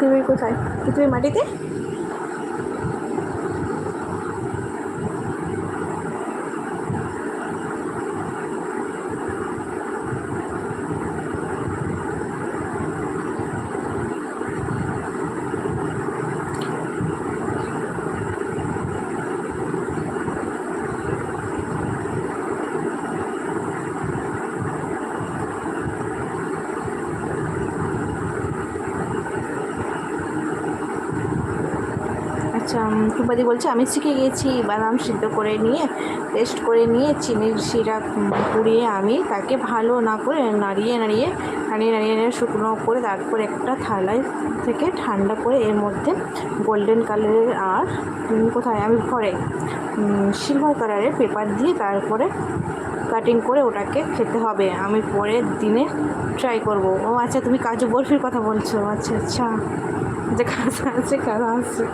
পৃথিবীর কোথায়? পৃথিবীর মাটিতে? টুম্পাদি বলছে, আমি শিখে গেছি, বাদাম সিদ্ধ করে নিয়ে টেস্ট করে নিয়ে, চিনির সিরাপ পুড়িয়ে আমি তাকে ভালো না করে নাড়িয়ে নাড়িয়ে নাড়িয়ে নাড়িয়ে নাড়িয়ে শুকনো করে তারপর একটা থালায় থেকে ঠান্ডা করে এর মধ্যে গোল্ডেন কালারের আর কোথায়? আমি ঘরে সিলভার কালারের পেপার দিয়ে তারপরে কাটিং করে ওটাকে খেতে হবে। আমি পরের দিনে ট্রাই করব। ও আচ্ছা তুমি কাজু বরফির কথা বলছো। আচ্ছা আচ্ছা। যে কাজা আছে কাজা আছে।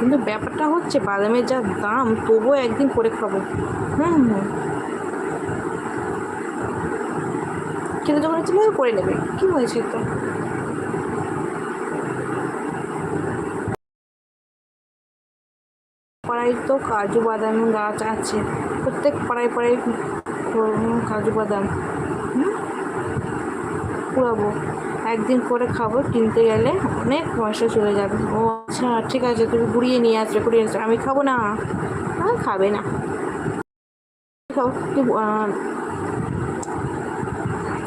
কিন্তু ব্যাপারটা হচ্ছে বাদামের যা দাম, তবুও একদিন করে খাব। হুম হুম কিন্তু যখন চলে করে নেবে। কি হয়েছে তো পাড়ায় তো কাজু বাদাম গাছ আছে। প্রত্যেক পাড়ায় পাড়ায় কাজু বাদাম কুড়াবো একদিন করে খাব, কিনতে গেলে অনেক পয়সা চলে যাবে। ও আচ্ছা ঠিক আছে, তুমি গুড়িয়ে নিয়ে আসবে গুড়িয়ে আসবে। আমি খাব না। আর খাবে না। খাও,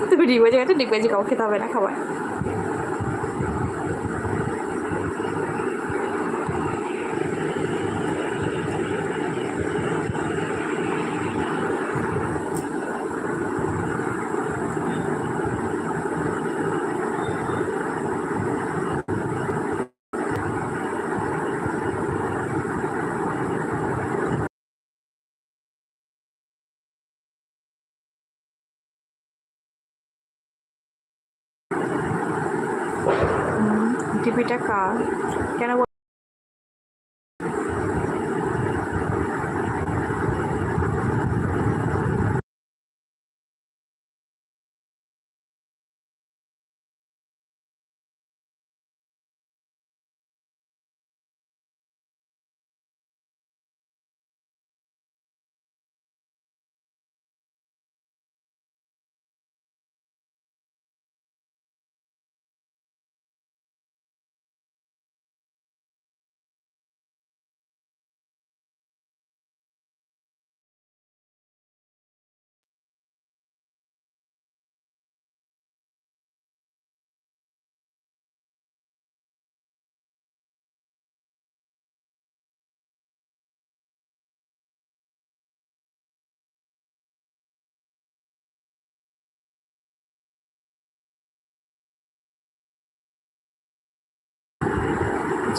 তুমি ডিগবাজি গেছো ডিগবাজি খাও, খেতে হবে না, খাবার। টিভিটা কার কেন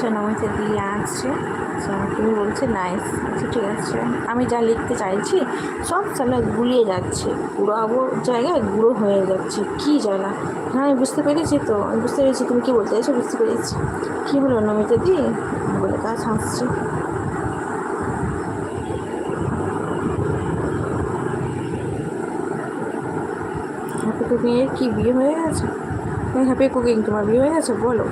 বল- আচ্ছা নমিতে দিয়ে আসছে। তুমি বলছে, নাইস। আচ্ছা ঠিক আছে। আমি যা লিখতে চাইছি, সব সালা গুলিয়ে যাচ্ছে। গুঁড়াবো জায়গায় গুঁড়ো হয়ে যাচ্ছে। কী জ্বালা? হ্যাঁ আমি বুঝতে পেরেছি তো। আমি বুঝতে পেরেছি। তুমি কী বলতে চাইছো? বুঝতে পেরেছি। কী হলো নমিতা দি বলে কাজ হাসছে। হ্যাপি কুকিংয়ের কি বিয়ে হয়ে গেছে? হ্যাঁ হ্যাপি কুকিং, তোমার বিয়ে হয়ে গেছে? বলো।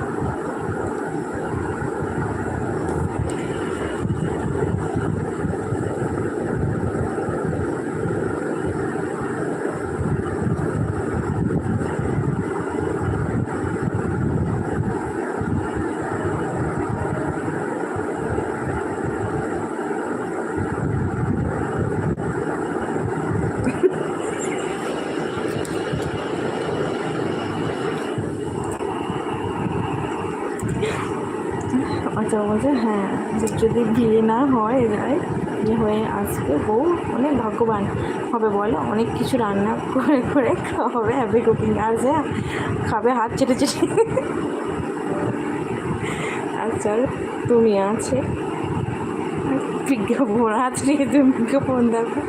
আচ্ছা বলছে হ্যাঁ যদি বিয়ে না হয় যায় বিয়ে হয়ে আসবে। বউ অনেক ভাগ্যবান। হবে বলো, অনেক কিছু রান্না করে করে খাওয়াবে হ্যাপি কুকিং আর যা, খাবে, হাত চেটে চেটে। আচ্ছা তুমি আছে। বিজ্ঞাপন নিয়ে তুমি বিজ্ঞাপন দেখো।